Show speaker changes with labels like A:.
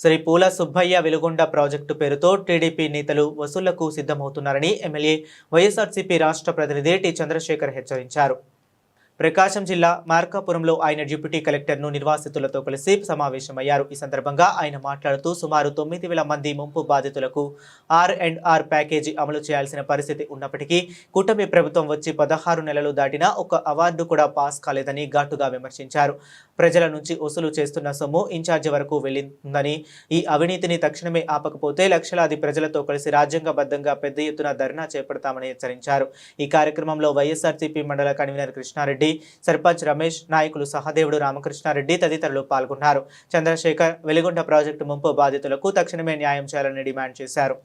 A: Shri Poola Subbaiah Veligonda project పేరుతో TDP నేతలు వసూళ్ళకు సిద్ధమవుతున్నారని ఎమ్మెల్యే వైఎస్ఆర్సీపీ రాష్ట్ర ప్రతినిధి టి చంద్రశేఖర్ హెచ్చరించారు. ప్రకాశం జిల్లా మార్కాపురంలో ఆయన డిప్యూటీ కలెక్టర్ను నిర్వాసితులతో కలిసి సమావేశమయ్యారు. ఈ సందర్భంగా ఆయన మాట్లాడుతూ సుమారు తొమ్మిది వేల మంది ముంపు బాధితులకు ఆర్ అండ్ ఆర్ ప్యాకేజీ అమలు చేయాల్సిన పరిస్థితి ఉన్నప్పటికీ కూటమి ప్రభుత్వం వచ్చి పదహారు నెలలు దాటినా ఒక అవార్డు కూడా పాస్ కాలేదని ఘాటుగా విమర్శించారు. ప్రజల నుంచి వసూలు చేస్తున్న సొమ్ము ఇన్ఛార్జి వరకు వెళ్ళిందని ఈ అవినీతిని తక్షణమే ఆపకపోతే లక్షలాది ప్రజలతో కలిసి రాజ్యాంగబద్ధంగా పెద్ద ఎత్తున ధర్నా చేపడతామని హెచ్చరించారు. ఈ కార్యక్రమంలో వైఎస్ఆర్సీపీ మండల కన్వీనర్ కృష్ణారెడ్డి సర్పంచ్ రమేష్ నాయకులు సహదేవుడు రామకృష్ణారెడ్డి తదితరులు పాల్గొన్నారు. చంద్రశేఖర్ వెలిగొండ ప్రాజెక్టు ముంపు బాధితులకు తక్షణమే న్యాయం చేయాలని డిమాండ్ చేశారు.